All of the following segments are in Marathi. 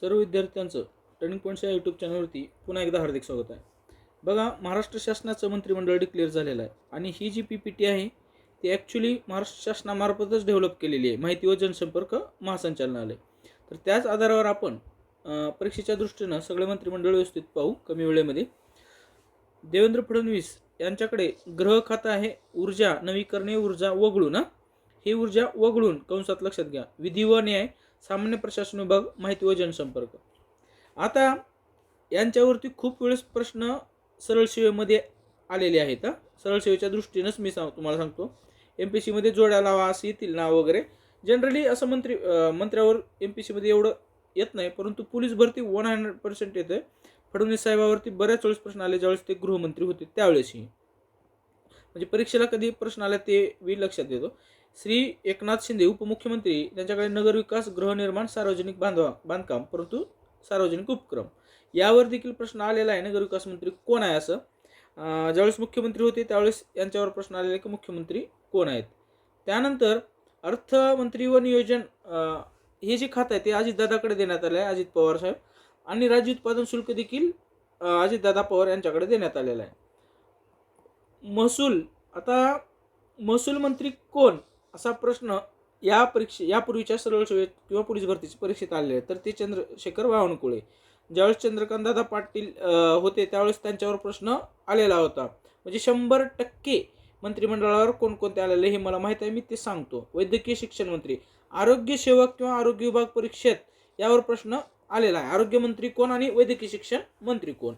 सर्व विद्यार्थ्यांचं टर्निंग पॉईंटच्या यूट्यूब चॅनलवरती पुन्हा एकदा हार्दिक स्वागत आहे. बघा महाराष्ट्र शासनाचं मंत्रिमंडळ डिक्लेअर झालेलं आहे आणि ही जी पी पी टी आहे ती ॲक्च्युली महाराष्ट्र शासनामार्फतच डेव्हलप केलेली आहे. माहिती व जनसंपर्क महासंचालनालय. तर त्याच आधारावर आपण परीक्षेच्या दृष्टीनं सगळे मंत्रिमंडळ व्यवस्थित पाहू कमी वेळेमध्ये. देवेंद्र फडणवीस यांच्याकडे ग्रह खातं आहे ऊर्जा नवीकरणीय ऊर्जा वगळून हे ऊर्जा वगळून कंसात लक्षात घ्या. विधी व न्याय सामान्य प्रशासन विभाग माहिती व जनसंपर्क. आता यांच्यावरती खूप वेळेस प्रश्न सरळ सेवेमध्ये आलेले आहेत सरळ सेवेच्या दृष्टीनंच मी सांग तुम्हाला सांगतो. एम पी सीमध्ये जोड्या लावा असं येतील नाव वगैरे. जनरली असं मंत्री मंत्र्यावर एम पी सीमध्ये एवढं येत नाही परंतु पोलीस भरती वन हंड्रेड पर्सेंट येते. आहे फडणवीस साहेबावरती बऱ्याच वेळेस प्रश्न आले ज्यावेळेस ते गृहमंत्री होते त्यावेळेसही. म्हणजे परीक्षेला कधी प्रश्न आला ते मी लक्षात येतो श्री एकनाथ शिंदे उपमुख्यमंत्री त्यांच्याकडे नगरविकास गृहनिर्माण सार्वजनिक बांधवा बांधकाम परंतु सार्वजनिक उपक्रम. यावर देखील प्रश्न आलेला आहे नगरविकास मंत्री कोण आहे असं? ज्यावेळेस मुख्यमंत्री होते त्यावेळेस यांच्यावर प्रश्न आलेला आहे की मुख्यमंत्री कोण आहेत? त्यानंतर अर्थमंत्री व नियोजन हे जे खातं आहे ते अजितदादाकडे देण्यात आलं आहे अजित पवार साहेब. आणि राज्य उत्पादन शुल्क देखील अजितदादा पवार यांच्याकडे देण्यात आलेलं आहे. महसूल आता महसूल मंत्री कोण? असा प्रश्न या परीक्षे यापूर्वीच्या सरळ सेवेत किंवा पोलीस भरतीच्या परीक्षेत आलेले आहे तर ते चंद्रशेखर वावणकुळे. ज्यावेळेस चंद्रकांत दादा पाटील होते त्यावेळेस त्यांच्यावर प्रश्न आलेला होता. म्हणजे शंभर टक्के मंत्रिमंडळावर कोणकोणते आलेले हे मला माहीत आहे मी ते सांगतो. वैद्यकीय शिक्षण मंत्री आरोग्य सेवक किंवा आरोग्य विभाग परीक्षेत यावर प्रश्न आलेला आहे. आरोग्यमंत्री कोण आणि वैद्यकीय शिक्षण मंत्री कोण?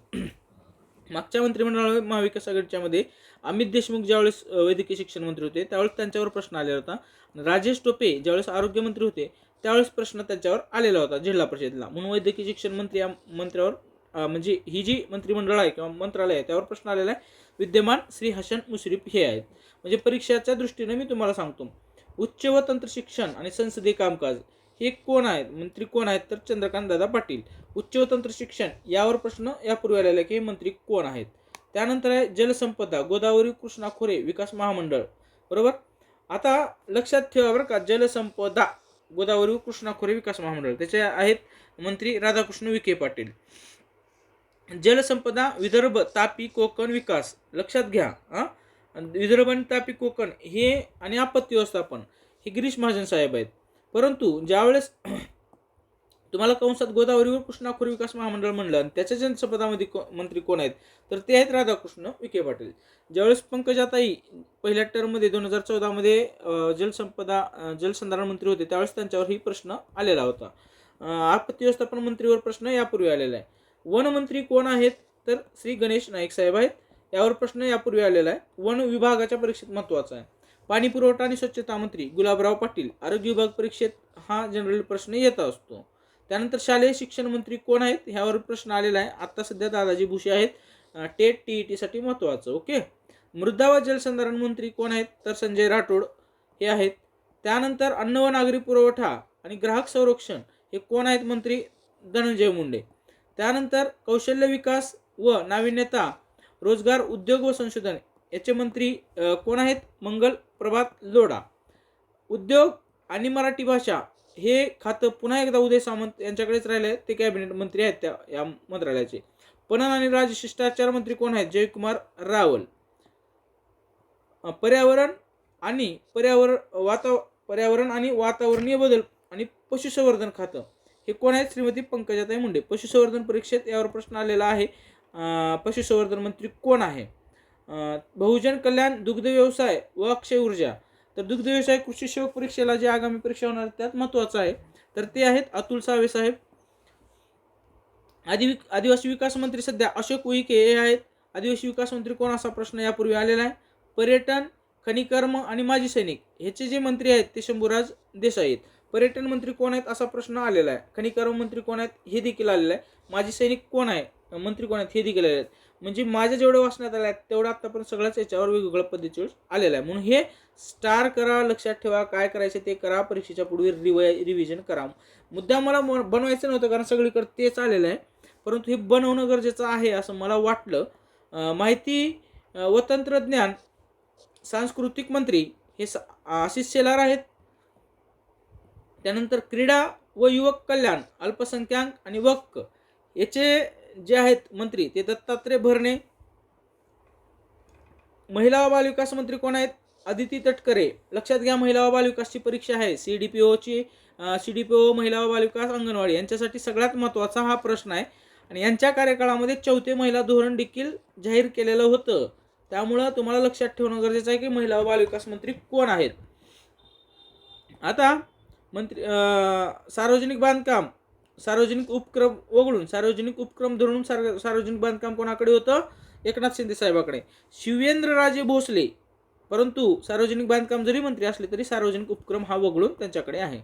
मागच्या मंत्रिमंडळामध्ये महाविकास आघाडीच्या मध्ये अमित देशमुख ज्यावेळेस वैद्यकीय शिक्षण मंत्री होते त्यावेळेस त्यांच्यावर प्रश्न आलेला होता. राजेश टोपे ज्यावेळेस आरोग्यमंत्री होते त्यावेळेस प्रश्न त्यांच्यावर आलेला होता जिल्हा परिषदेला म्हणून वैद्यकीय शिक्षण मंत्री या मंत्र्यावर म्हणजे ही जी मंत्रिमंडळ आहे किंवा मंत्रालय आहे त्यावर प्रश्न आलेला आहे. विद्यमान श्री हसन मुश्रीफ हे आहेत. म्हणजे परीक्षाच्या दृष्टीने मी तुम्हाला सांगतो. उच्च व तंत्र शिक्षण आणि संसदीय कामकाज हे कोण आहेत? मंत्री कोण आहेत? तर चंद्रकांत दादा पाटील. उच्च व तंत्र शिक्षण यावर प्रश्न यापूर्वी आलेला की हे मंत्री कोण आहेत? त्यानंतर आहे जलसंपदा गोदावरी कृष्णा खोरे विकास महामंडळ. बरोबर? आता लक्षात ठेवा बरं का जलसंपदा गोदावरी कृष्णा खोरे विकास महामंडळ. त्याचे आहेत मंत्री राधाकृष्ण विखे पाटील. जलसंपदा विदर्भ तापी कोकण विकास. लक्षात घ्या हां? विदर्भ आणि तापी कोकण हे आणि आपत्ती व्यवस्थापन. हे गिरीश महाजन साहेब आहेत. परंतु ज्यावेळेस तुम्हाला कंसात गोदावरीवर कृष्णा विकास महामंडळ म्हणलं आणि त्याच्या जनसंपदामध्ये को मंत्री कोण आहेत तर ते आहेत राधाकृष्ण विखे पाटील. ज्यावेळेस पंकजाताई पहिल्या टर्ममध्ये दोन हजार चौदामध्ये जलसंपदा जलसंधारण मंत्री होते त्यावेळेस त्यांच्यावरही प्रश्न आलेला होता. आपत्ती व्यवस्थापन मंत्रीवर प्रश्न यापूर्वी आलेला आहे. वनमंत्री कोण आहेत तर श्री गणेश नाईक साहेब आहेत यावर प्रश्न यापूर्वी आलेला आहे. वन विभागाच्या परीक्षेत महत्त्वाचा आहे. पाणी पुरवठा आणि स्वच्छता मंत्री गुलाबराव पाटील आरोग्य विभाग परीक्षेत हा जनरल प्रश्न येत असतो. त्यानंतर शालेय शिक्षण मंत्री कोण आहेत? ह्यावर प्रश्न आलेला आहे. आत्ता सध्या दादाजी भुसे आहेत. टेट टी ई टीसाठी महत्त्वाचं ओके? मृदा व जलसंधारण मंत्री कोण आहेत? तर संजय राठोड हे आहेत. त्यानंतर अन्न व नागरी पुरवठा आणि ग्राहक संरक्षण हे कोण आहेत मंत्री? धनंजय मुंडे. त्यानंतर कौशल्य विकास व नाविन्यता रोजगार उद्योग व संशोधन याचे मंत्री कोण आहेत? मंगल प्रभात लोढा. उद्योग आणि मराठी भाषा हे खातं पुन्हा एकदा उदय सामंत यांच्याकडेच राहिले आहे ते कॅबिनेट मंत्री आहेत त्या या मंत्रालयाचे. पणन आणि राजशिष्टाचार मंत्री कोण आहेत? जयकुमार रावल. पर्यावरण आणि पर्यावरण वाता पर्यावरण आणि वातावरणीय बदल आणि पशुसंवर्धन खातं हे कोण आहेत? श्रीमती पंकजाताई मुंडे. पशुसंवर्धन परीक्षेत यावर प्रश्न आलेला आहे. पशुसंवर्धन मंत्री कोण आहे? बहुजन कल्याण दुग्ध व्यवसाय व अक्षय ऊर्जा. तर दुग्ध व्यवसाय कृषी सेवक परीक्षेला जे आगामी परीक्षा होणार त्यात महत्त्वाचं आहे. तर ते आहेत अतुल सावे साहेब. आदि आदिवासी विकास मंत्री सध्या अशोक उईके हे आहेत. आदिवासी विकास मंत्री कोण असा प्रश्न यापूर्वी आलेला आहे? पर्यटन खनिकर्म आणि माजी सैनिक ह्याचे जे मंत्री आहेत ते शंभूराज देसाई आहेत. पर्यटन मंत्री कोण आहेत असा प्रश्न आलेला आहे. खनिकर्म मंत्री कोण आहेत हे देखील आलेलं आहे. माजी सैनिक कोण आहे? मंत्री कोण आहेत हे देखील आलेले आहेत म्हणजे माझ्या जेवढं वाचण्यात आलं आहे तेवढं आत्तापर्यंत सगळ्याच याच्यावर वेगवेगळ्या पद्धतीवर आलेलं आहे. म्हणून हे स्टार करा लक्षात ठेवा काय करायचं ते करा परीक्षेच्या पुढे रिवाय रिव्हिजन करा. मुद्दा मला म- बनवायचं नव्हतं कारण सगळीकडे तेच आलेलं आहे. परंतु हे बनवणं गरजेचं आहे असं मला वाटलं. माहिती व तंत्रज्ञान सांस्कृतिक मंत्री हे स- आशिष शेलार आहेत. त्यानंतर क्रीडा व युवक कल्याण अल्पसंख्याक आणि वक्क. याचे जे आहेत मंत्री ते दत्तात्रय भरणे. महिला व बालविकास मंत्री कोण आहेत? अदिती तटकरे. लक्षात घ्या महिला व बालविकासची परीक्षा आहे. सी डी पी ओची सी डी पी ओ महिला व बालविकास अंगणवाडी यांच्यासाठी सगळ्यात महत्त्वाचा हा प्रश्न आहे. आणि यांच्या कार्यकाळामध्ये चौथे महिला धोरण देखील जाहीर केलेलं होतं. त्यामुळं तुम्हाला लक्षात ठेवणं गरजेचं आहे की महिला व बालविकास मंत्री कोण आहेत? आता मंत्री सार्वजनिक बांधकाम. सार्वजनिक उपक्रम वगळून सार्वजनिक उपक्रम धरून सार सार्वजनिक बांधकाम कोणाकडे होतं? एकनाथ शिंदे साहेबाकडे. शिवेंद्रराजे भोसले परंतु सार्वजनिक बांधकाम जरी मंत्री असले तरी सार्वजनिक उपक्रम हा वगळून त्यांच्याकडे आहे.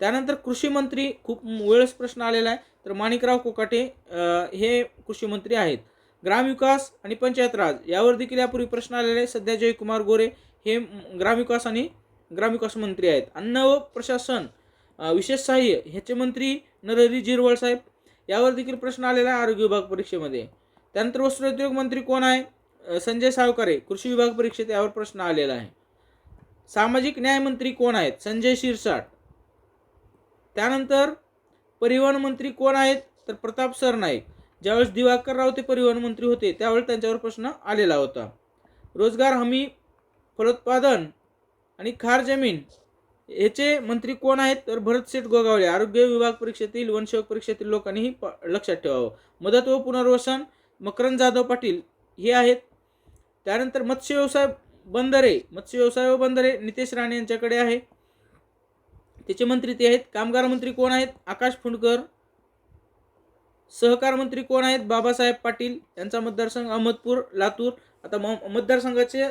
त्यानंतर कृषी मंत्री खूप वेळेस प्रश्न आलेला आहे. तर माणिकराव कोकाटे हे कृषी मंत्री आहेत. ग्रामविकास आणि पंचायत राज यावर देखील यापूर्वी प्रश्न आलेले आहे सध्या जयकुमार गोरे हे ग्रामविकास आणि ग्रामविकास मंत्री आहेत. अन्न व प्रशासन विशेष सहाय्य ह्याचे मंत्री नरहरी जिरवळ साहेब यावर देखील प्रश्न आलेला आहे आरोग्य विभाग परीक्षेमध्ये. त्यानंतर वस्त्रोद्योग मंत्री कोण आहे? संजय सावकारे कृषी विभाग परीक्षेत यावर प्रश्न आलेला आहे. सामाजिक न्याय मंत्री कोण आहेत? संजय शिरसाट. त्यानंतर परिवहन मंत्री कोण आहेत? तर प्रताप सरनाईक ज्यावेळेस दिवाकर राव ते परिवहन मंत्री होते त्यावेळेस त्यांच्यावर प्रश्न आलेला होता. रोजगार हमी फलोत्पादन आणि खार जमीन याचे मंत्री कोण आहेत? तर भरत शेठ गोगावले. आरोग्य विभाग परीक्षेतील वनसेवक परीक्षेतील लोकांनीही प लक्षात ठेवावं. मदत व पुनर्वसन मकरंद जाधव पाटील हे आहेत. त्यानंतर मत्स्य व्यवसाय बंदरे मत्स्य व्यवसाय व बंदरे नितेश राणे यांच्याकडे आहे. त्याचे मंत्री ते आहेत. कामगार मंत्री कोण आहेत? आकाश फुंडकर. सहकार मंत्री कोण आहेत? बाबासाहेब पाटील. यांचा मतदारसंघ अहमदपूर लातूर. आता म मतदारसंघाचे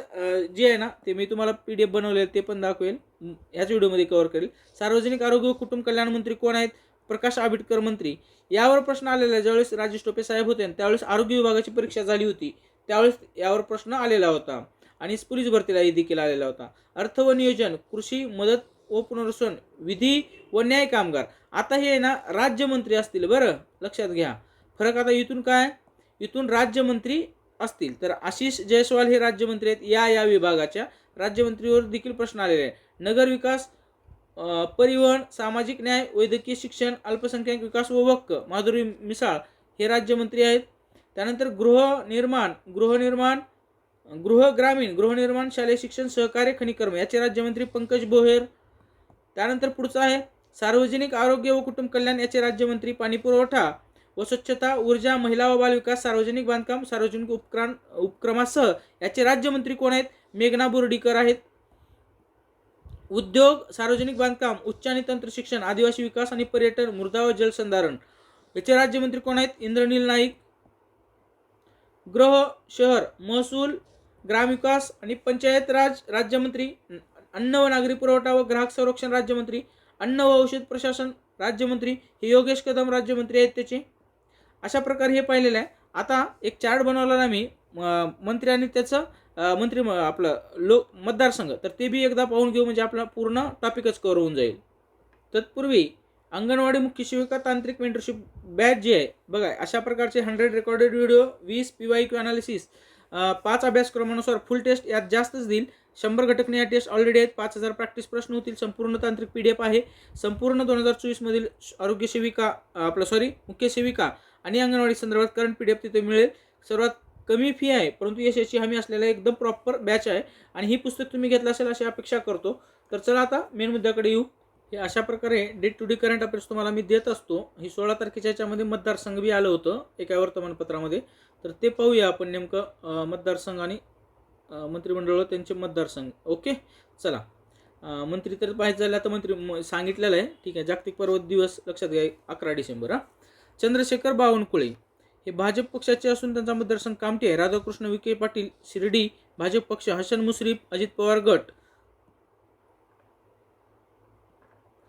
जे आहे ना ते मी तुम्हाला पी डी एफ बनवले ते पण दाखवेल ह्याच व्हिडिओमध्ये कव्हर करेल. सार्वजनिक आरोग्य व कुटुंब कल्याण मंत्री कोण आहेत? प्रकाश आंबेडकर मंत्री. यावर प्रश्न आलेला आहे. ज्यावेळेस राजेश टोपे साहेब होते त्यावेळेस आरोग्य विभागाची परीक्षा झाली होती. त्यावेळेस यावर प्रश्न आलेला होता. आणि पोलीस भरतीला देखील आलेला होता. अर्थ व नियोजन कृषी मदत व पुनर्वसन विधी व न्याय कामगार. आता हे ना राज्यमंत्री असतील. बरं लक्षात घ्या. फरक आता इथून काय? इथून राज्यमंत्री असतील. तर आशिष जयस्वाल हे राज्यमंत्री आहेत. या या विभागाच्या राज्यमंत्रीवर देखील प्रश्न आलेले आहे नगर विकास परिवहन सामाजिक न्याय वैद्यकीय शिक्षण अल्पसंख्याक विकास व वक्क माधुरी मिसाळ हे राज्यमंत्री आहेत. त्यानंतर गृहनिर्माण गृहनिर्माण गृह ग्रामीण गृहनिर्माण शालेय शिक्षण सहकार्य खनिकर्म याचे राज्यमंत्री पंकज बोहेर. त्यानंतर पुढचं आहे सार्वजनिक आरोग्य व कुटुंब कल्याण याचे राज्यमंत्री पाणीपुरवठा. व स्वच्छता ऊर्जा महिला व बालविकास सार्वजनिक बांधकाम सार्वजनिक उपक्रम उपक्रमासह याचे राज्यमंत्री कोण आहेत? मेघना बोर्डीकर आहेत. उद्योग सार्वजनिक बांधकाम उच्च आणि तंत्र शिक्षण आदिवासी विकास आणि पर्यटन मृदा व जलसंधारण याचे राज्यमंत्री कोण आहेत? इंद्रनील नाईक. गृह शहर महसूल ग्रामविकास आणि पंचायत राज राज्यमंत्री अन्न व नागरी पुरवठा व ग्राहक संरक्षण राज्यमंत्री अन्न व औषध प्रशासन राज्यमंत्री हे योगेश कदम राज्यमंत्री आहेत त्याचे. अशा प्रकारे हे पाहिलेलं आहे. आता एक चार्ट बनवला ना मी. मंत्री आणि त्याचं मंत्री म- आपलं लो मतदारसंघ. तर ते बी एकदा पाहून घेऊ म्हणजे आपला पूर्ण टॉपिकच कव्हर होऊन जाईल. तत्पूर्वी अंगणवाडी मुख्य सेविका तांत्रिक मेंटरशिप बॅच जे आहे बघा अशा प्रकारचे हंड्रेड रेकॉर्डेड व्हिडिओ वीस पी वाय क्यू अनालिसिस पाच अभ्यासक्रमानुसार फुल टेस्ट यात जास्तच देईल. शंभर घटकने या टेस्ट ऑलरेडी आहेत. पाच हजार प्रॅक्टिस प्रश्न होतील. संपूर्ण तांत्रिक पी डी एफ आहे. संपूर्ण दोन हजार चोवीसमधील आरोग्य सेविका आपलं सॉरी मुख्य सेविका आणि अंगणवाडी संदर्भात करंट पी डी एफ तिथे मिळेल. सर्वात कमी फी आहे परंतु यशाची हमी असलेला एकदम प्रॉपर बॅच आहे. आणि ही पुस्तक तुम्ही घेतलं असेल अशी अपेक्षा करतो. तर चला आता मेन मुद्द्याकडे येऊ. हे अशा प्रकारे day to day current affairs तुम्हाला मी देत असतो. ही सोळा तारखेच्या याच्यामध्ये मतदारसंघ बी आलं होतं एका वर्तमानपत्रामध्ये. तर ते पाहूया आपण नेमकं मतदारसंघ आणि मंत्रिमंडळ त्यांचे मतदारसंघ. ओके? चला. मंत्री तर पाहिजे झालं आता मंत्री सांगितलेलं आहे. ठीक आहे जागतिक पर्वत दिवस लक्षात घ्या अकरा डिसेंबर हां. चंद्रशेखर बावनकुळे हे भाजप पक्षाचे असून त्यांचा मतदारसंघ कामठी आहे. राधाकृष्ण विखे पाटील शिर्डी भाजप पक्ष हसन मुश्रीफ अजित पवार गट.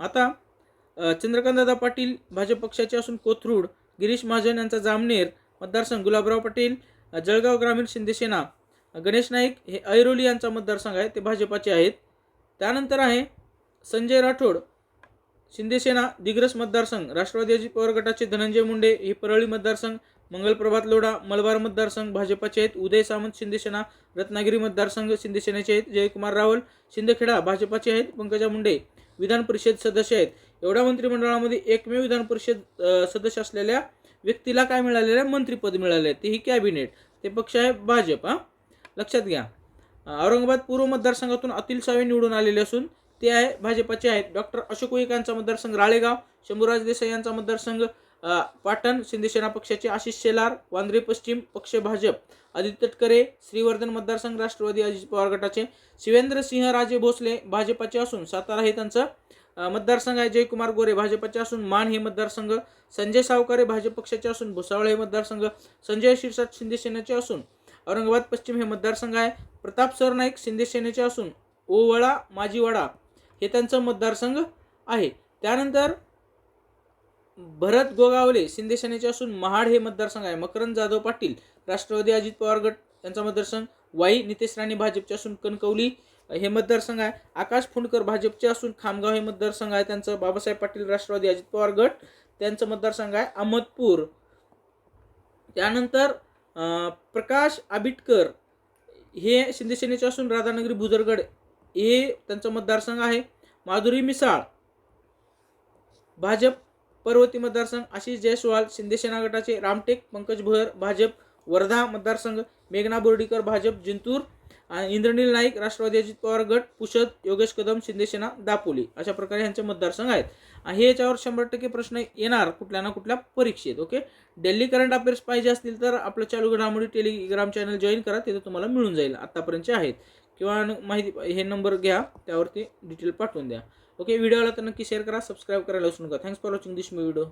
आता चंद्रकांतदादा पाटील भाजप पक्षाचे असून कोथरूड गिरीश महाजन यांचा जामनेर मतदारसंघ गुलाबराव पाटील जळगाव ग्रामीण शिंदेसेना गणेश नाईक हे ऐरोली यांचा मतदारसंघ आहे ते भाजपाचे आहेत. त्यानंतर आहे संजय राठोड शिंदेसेना दिग्रस मतदारसंघ राष्ट्रवादी पवार गटाचे धनंजय मुंडे हे परळी मतदारसंघ मंगलप्रभात लोढा मलबार मतदारसंघ भाजपाचे आहेत उदय सामंत शिंदेसेना रत्नागिरी मतदारसंघ शिंदेसेनेचे आहेत जयकुमार रावल शिंदेखेडा भाजपाचे आहेत पंकजा मुंडे विधान परिषद सदस्य आहेत. एवढ्या मंत्रिमंडळामध्ये एकमेव विधान परिषद सदस्य असलेल्या व्यक्तीला काय मिळालेलं आहे? मंत्रिपद मिळाले आहे. तेही कॅबिनेट ते पक्ष आहे भाजप हा. लक्षात घ्या. औरंगाबाद पूर्व मतदारसंघातून अतिल सावे निवडून आलेले असून ते आहे भाजपाचे आहेत. डॉक्टर अशोक उईक यांचा मतदारसंघ राळेगाव शंभूराज देसाई यांचा मतदारसंघ पाटण शिंदेसेना पक्षाचे आशिष शेलार वांद्रे पश्चिम पक्ष भाजप आदित्य तटकरे श्रीवर्धन मतदारसंघ राष्ट्रवादी अजित पवार गटाचे शिवेंद्र सिंह राजे भोसले भाजपाचे असून सातारा हे त्यांचं मतदारसंघ आहे. जयकुमार गोरे भाजपाचे असून मान हे मतदारसंघ संजय सावकारे भाजप पक्षाचे असून भुसावळ हे मतदारसंघ संजय शिरसाट शिंदेसेनेचे असून औरंगाबाद पश्चिम हे मतदारसंघ आहे. प्रताप सरनाईक शिंदेसेनेचे असून ओवळा माजीवाडा हे त्यांचं मतदारसंघ आहे. त्यानंतर भरत गोगावले शिंदे सेनेचे असून महाड हे मतदारसंघ आहे. मकरंद जाधव पाटील राष्ट्रवादी अजित पवार गट यांचा मतदारसंघ. वाई नितेश राणे भाजपचे असून कणकवली हे मतदारसंघ आहे. आकाश फुंडकर भाजपचे असून खामगाव हे मतदारसंघ आहे. त्यांचं बाबासाहेब पाटील राष्ट्रवादी अजित पवार गट त्यांचं मतदारसंघ आहे. अहमदपूर. त्यानंतर प्रकाश आबिटकर हे शिंदेसेनेचे असून राधानगरी भुजरगड हे त्यांचं मतदारसंघ आहे. माधुरी मिसाळ भाजप पर्वती मतदारसंघ आशिष जयस्वाल शिंदेसेना गटाचे रामटेक पंकज भोयर भाजप वर्धा मतदारसंघ मेघना बोर्डीकर भाजप जिंतूर आणि इंद्रनील नाईक राष्ट्रवादी अजित पवार गट पुषद योगेश कदम शिंदेसेना दापोली अशा प्रकारे यांचे मतदारसंघ आहेत. हे याच्यावर शंभर टक्के प्रश्न येणार कुठल्या ना कुठल्या परीक्षेत ओके? डेली करंट अफेअर्स पाहिजे असतील तर आपलं चालू घडामोडी टेलिग्राम चॅनल जॉईन करा तिथे तुम्हाला मिळून जाईल. आत्तापर्यंतचे आहेत. किंवा माहिती हे नंबर घ्या त्यावरती डिटेल पाठवून द्या. ओके व्हिडिओला तर नक्की शेअर करा सबस्क्राईब करायला विसरू नका. थँक्स फॉर वॉचिंग दिस मी व्हिडिओ